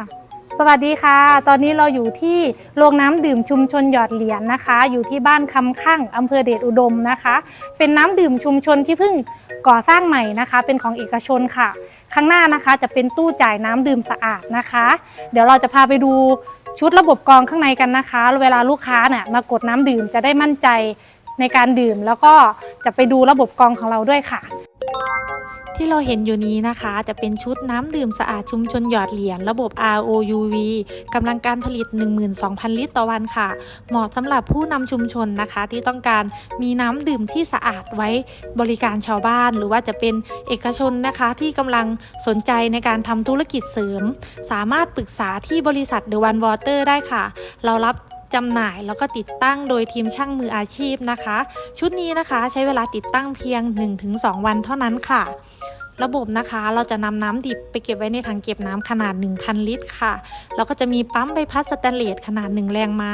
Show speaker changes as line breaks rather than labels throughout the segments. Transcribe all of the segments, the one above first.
ค่ะ สวัสดีค่ะ ตอนนี้เราอยู่ที่โรงน้ำดื่มชุมชนหยอดเหรียญนะคะ อยู่ที่บ้านคำข้างอำเภอเดชอุดมนะคะ เป็นน้ำดื่มชุมชนที่เพิ่งก่อสร้างใหม่นะคะ เป็นของเอกชนค่ะ ข้างหน้านะคะจะเป็นตู้จ่ายน้ำดื่มสะอาดนะคะ เดี๋ยวเราจะพาไปดูชุดระบบกรองข้างในกันนะคะ เวลาลูกค้าเนี่ยมากดน้ำดื่มจะได้มั่นใจในการดื่ม แล้วก็จะไปดูระบบกรองของเราด้วยค่ะ ที่เราเห็นอยู่นี้นะคะ จะเป็นชุดน้ำดื่มสะอาดชุมชนหยอดเหรียญระบบ ROUV กำลังการผลิต 12,000 ลิตรต่อวันค่ะ เหมาะสำหรับผู้นำชุมชนนะคะ ที่ต้องการมีน้ำดื่มที่สะอาดไว้บริการชาวบ้าน หรือว่าจะเป็นเอกชนนะคะ ที่กำลังสนใจในการทำธุรกิจเสริม สามารถปรึกษาที่บริษัท The One Water ได้ค่ะ เรารับ จำหน่ายแล้วก็ติดตั้งโดยทีมช่างมืออาชีพนะคะ ชุดนี้นะคะใช้เวลาติดตั้งเพียง 1-2 วันเท่านั้นค่ะ ระบบนะคะเราจะนำน้ำดิบไปเก็บไว้ในถังเก็บน้ำขนาด 1,000 ลิตรค่ะ แล้วก็จะมีปั๊มใบพัดสแตนเลสขนาด 1 แรงม้า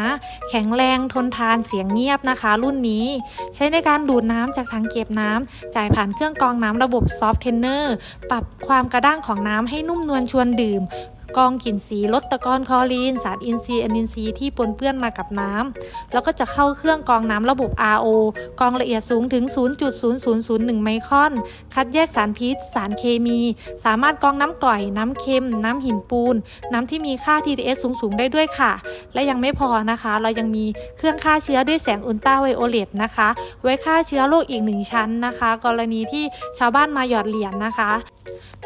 แข็งแรงทนทานเสียงเงียบนะคะ รุ่นนี้ ใช้ในการดูดน้ำจากถังเก็บน้ำจ่ายผ่านเครื่องกรองน้ำระบบซอฟต์เทนเนอร์ปรับความกระด้างของน้ำให้นุ่มนวลชวนดื่ม กองกลิ่นสีลดตะกอนคลอรีน สารอินทรีย์อนินทรีย์ที่ปนเปื้อนมากับน้ำแล้วก็จะเข้าเครื่องกรองน้ำระบบ RO กรองละเอียดสูงถึง 0.0001 ไมครอน คัดแยกสารพิษ สารเคมี สามารถกรองน้ำก่อย น้ำเค็ม น้ำหินปูน น้ำที่มีค่า TDS สูงๆ ได้ด้วยค่ะ และยังไม่พอนะคะ เรายังมีเครื่องฆ่าเชื้อด้วยแสงอุลตราไวโอเลตนะคะ ไว้ฆ่าเชื้อโรคอีกหนึ่งชั้นนะคะ กรณีที่ชาวบ้านมาหยอดเหรียญนะคะ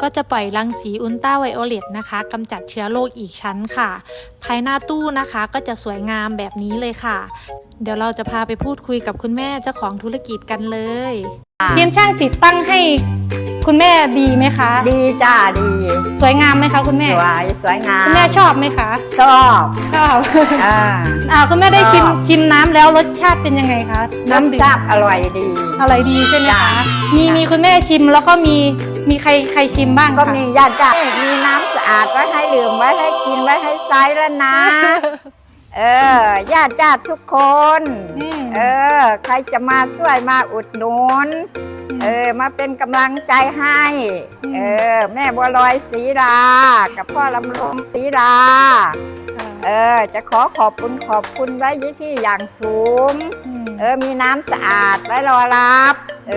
ก็จะปล่อยรังสีอุลตราไวโอเลตนะคะกำจัดเชื้อโรคอีกชั้นค่ะ ภายหน้าตู้นะคะก็จะสวยงามแบบนี้เลยค่ะ เดี๋ยวเราจะพาไปพูดคุยกับคุณแม่เจ้าของธุรกิจกันเลยทีมช่างติดตั้งให้คุณแม่ดีไหมคะ
ดีจ้าดี
สวยงามไหมคะคุณ
ส
แม่
วยสวยงาม
คุณแม่ชอบไหมคะ
ชอบ
ชอบ
อ่า
อ่าคุณแม่ได้ชิม
ชอบ
ชิมน้ำแล้วรสชาติเป็นยังไงคะ
น้ำ
ดื่ม
ชาติอร่อยดี
อร่อยดีใช่ไหม
จ้ะ
คะมี
จ้ะ
มีคุณแม่ชิมแล้วก็มีมีใครใครชิมบ้าง
ก็
คะ
มีญาติจ้ามีน้ำสะ อาดไว้ให้ดื่มไว้ให้กินไว้ให้ใช้แล้วนะ เออญาติญาติทุกคน
อืม
เออ ใครจะมาช่วยมาอุดหนุน เออ มาเป็นกำลังใจให้เออ แม่บัวลอยศรีรา กับพ่อลำลงศรีรา เออ จะขอขอบคุณขอบคุณไว้ที่อย่างสูง
ม
เออ มีน้ำสะอาดไว้รอรับ เอ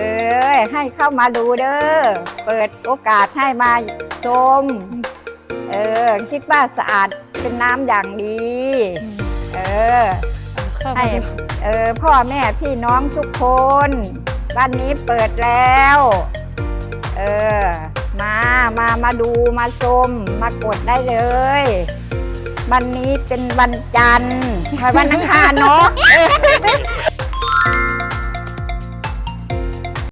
อ ให้เข้ามาดูเด้อ เปิดโอกาสให้มาชม เออ คิดว่าสะอาดเป็นน้ำอย่างดี เออ
เข้า
ให้
มาดู
เออพ่อแม่พี่น้องทุกคนบ้านนี้เปิดแล้ว เออ มามามาดูมาชมมากดได้เลย วันนี้เป็นวันจันทร์ไม่วันอังคารเนาะ